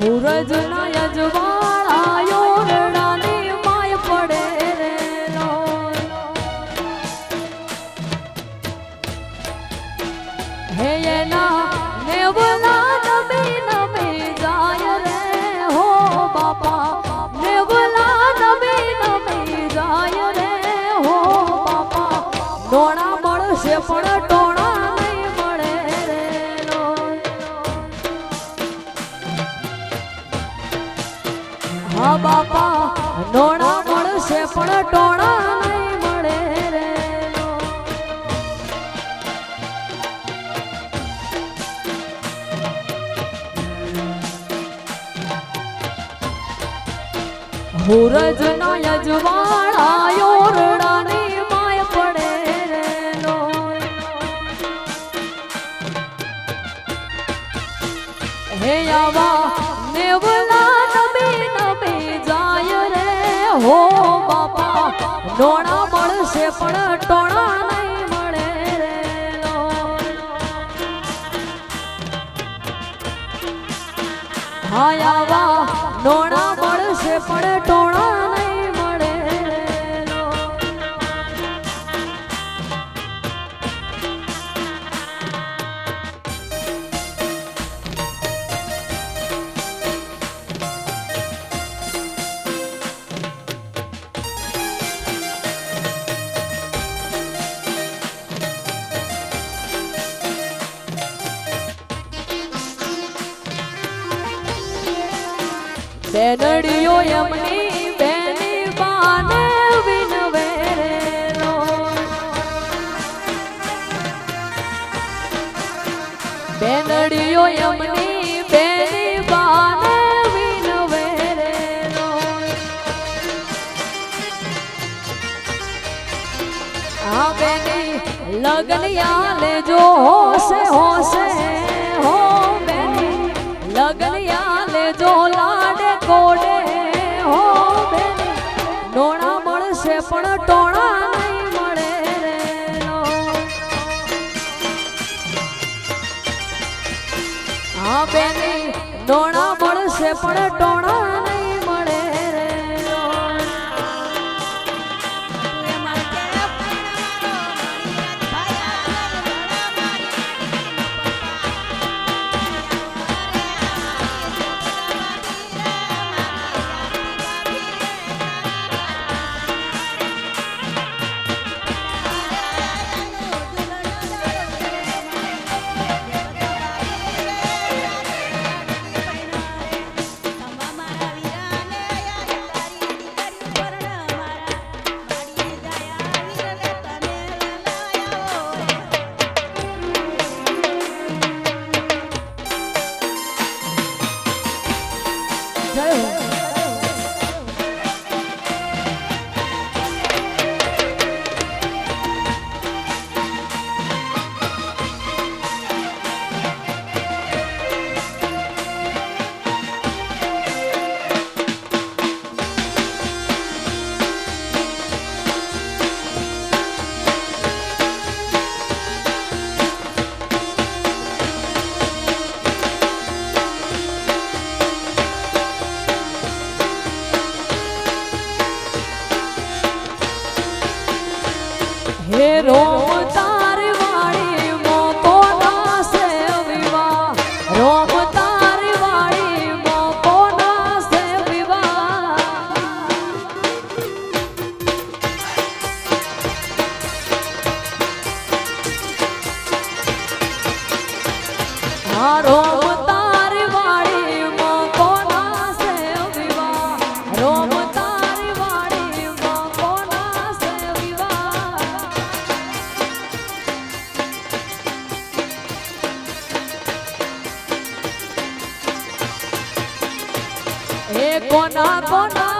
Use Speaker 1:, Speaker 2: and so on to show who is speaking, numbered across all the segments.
Speaker 1: हो रजनाय जवा હા બાપા, નોણા મળશે પણ ટોણા નહીં મળે રે હુરજ નો યજવાળાયો રડાની પડે રે નો હે આવા ડોણા મળશે પણ ટોણા નહીં મળે હાયાવા ડોણા મળશે પણ ટોણા બેનડીઓ એમની બેની બાને વિનવે બેનડીઓ એમની બેની બાને વિનવે આ બેની લગન યા લેજો હોશે હોશે. પણ ટોણા નહીં મળે રે હા બેની ટોણા મળશે પણ ટોણા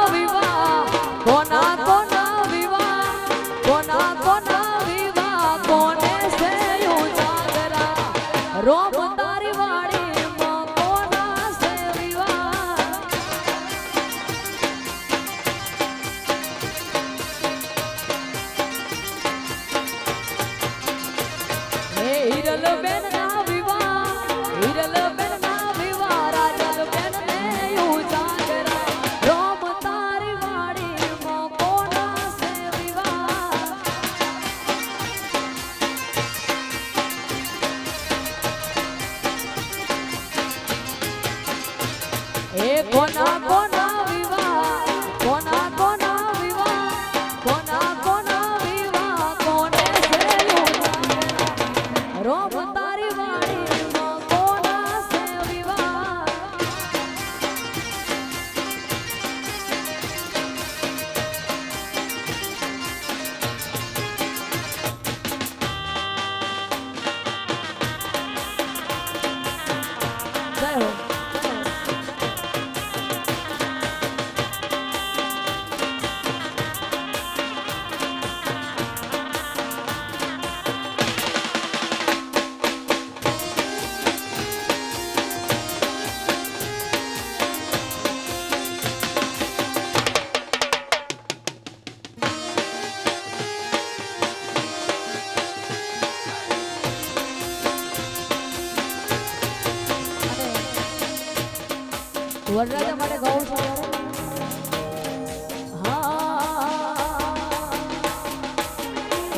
Speaker 1: 我们。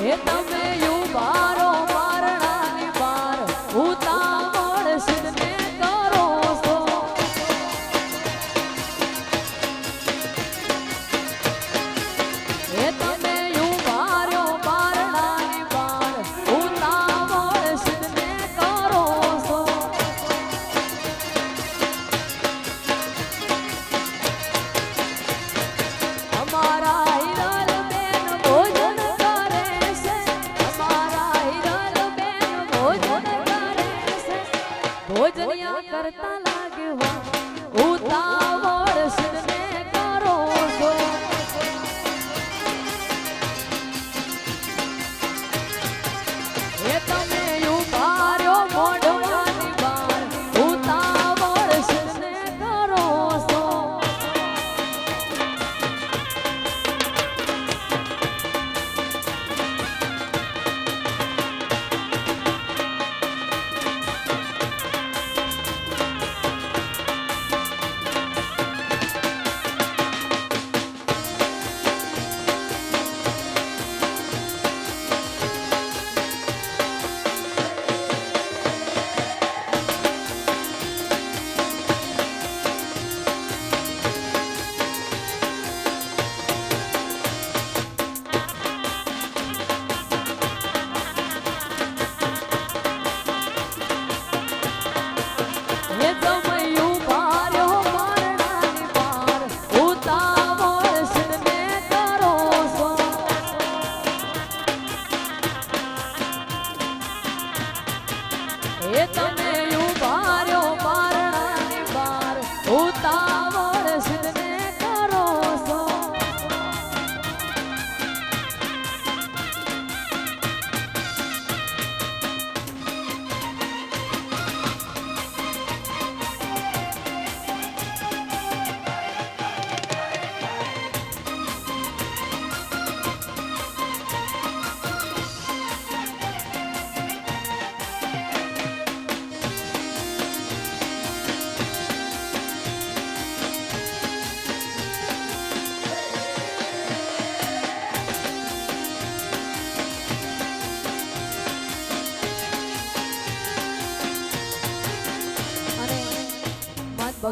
Speaker 1: હે તમે યુ બાર Let the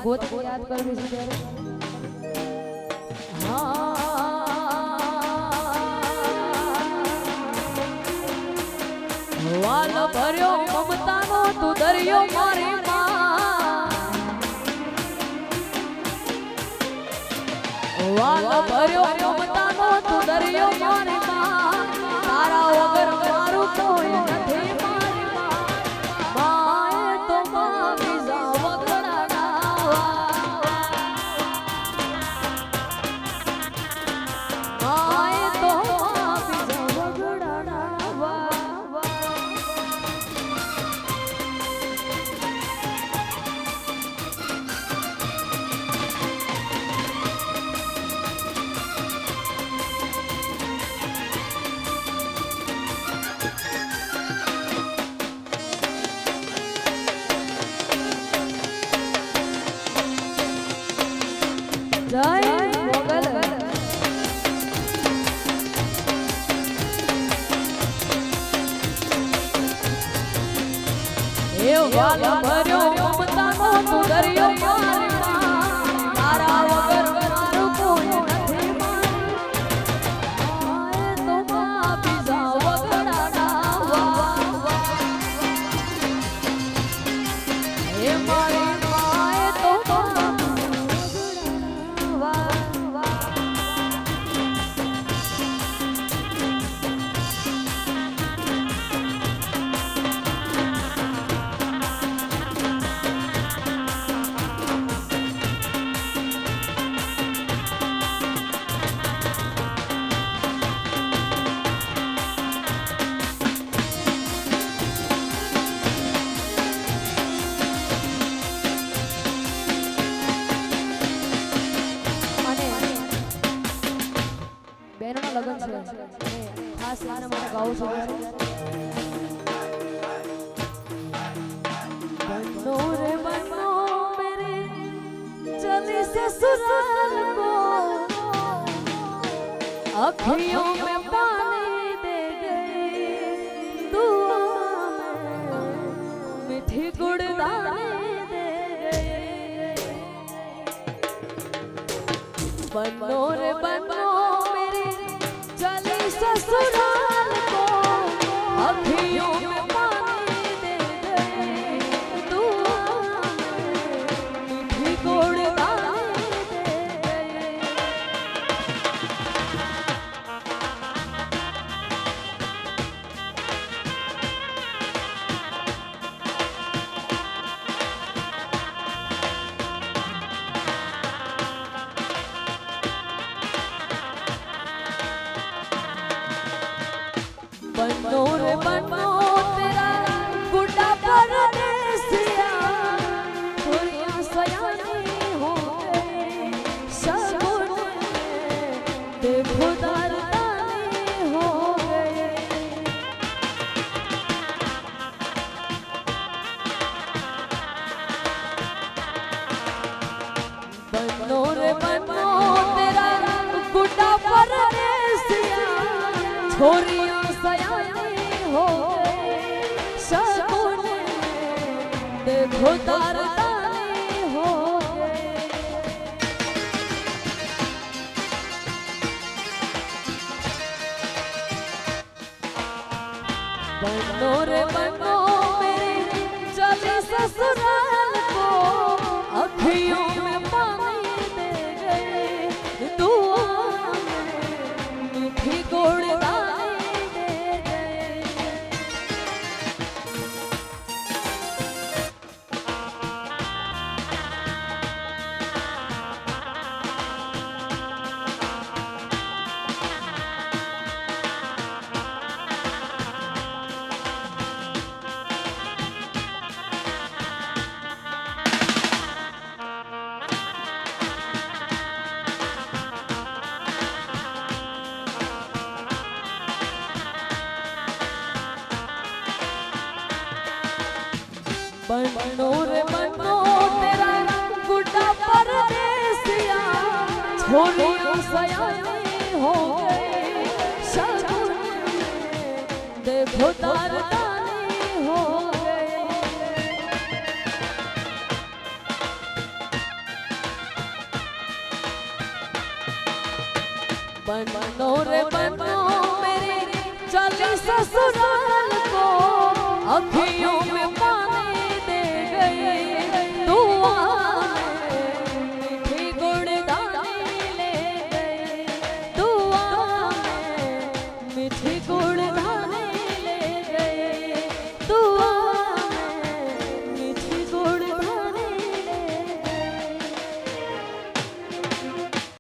Speaker 1: भगवत को याद कर वाल भरियो तू दरियो वाल भरियो ममता तू दरियो मारे જય મોગલ એ વાલ ભર્યો મમતાનો દરિયો મારા વગર મારું કોઈ નથી મારે તો માફી જાવ વગડાના એ મારા बनोर बन Te puta. Hey, oh. बनो रे, बनो, तेरा गुड्डा परदेसिया। सयानी हो गए शगुन देखो बनो रे, बनो, मेरे चली ससुराल को, अखियों में